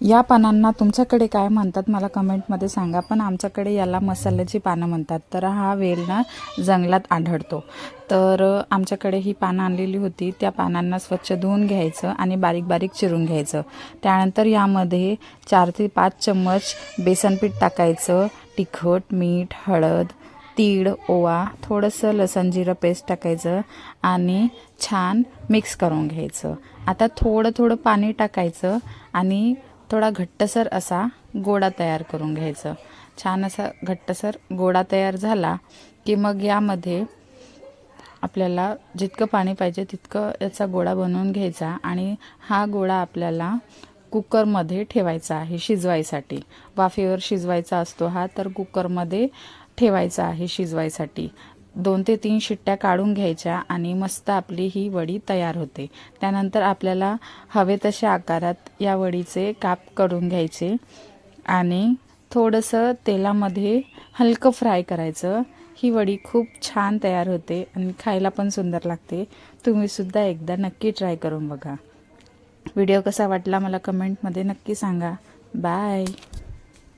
या पानांना तुमच्याकडे काय म्हणतात मला कमेंटमध्ये सांगा. पण आमच्याकडे याला मसाल्याची पानं म्हणतात. तर हा वेल ना जंगलात आढळतो. तर आमच्याकडे ही पानं आणलेली होती. त्या पानांना स्वच्छ धुवून घ्यायचं आणि बारीक बारीक चिरून घ्यायचं. त्यानंतर यामध्ये चार ते पाच चम्मच बेसनपीठ टाकायचं. तिखट मीठ हळद तीळ ओवा थोडंसं लसण जिरं पेस्ट टाकायचं आणि छान मिक्स करून घ्यायचं. आता थोडं थोडं पाणी टाकायचं आणि थोडा घट्टसर असा गोडा तयार करून घ्यायचं. छान असा घट्टसर गोडा तयार झाला की मग यामध्ये आपल्याला जितकं पाणी पाहिजे तितकं याचा गोळा बनवून घ्यायचा आणि हा गोळा आपल्याला कुकरमध्ये ठेवायचा आहे शिजवायसाठी. वाफेवर शिजवायचा असतो हा तर कुकरमध्ये ठेवायचा आहे शिजवायसाठी. दोन ते तीन शिट्ट्या काढून घ्यायच्या आणि मस्त आपली ही वडी तयार होते. त्यानंतर आपल्याला हवे तशा आकारात या वडीचे काप करून घ्यायचे आणि थोडंसं तेलामध्ये हलकं फ्राय करायचं. ही वडी खूप छान तयार होते आणि खायला पण सुंदर लागते. तुम्हीसुद्धा एकदा नक्की ट्राय करून बघा. व्हिडिओ कसा वाटला मला कमेंटमध्ये नक्की सांगा. बाय.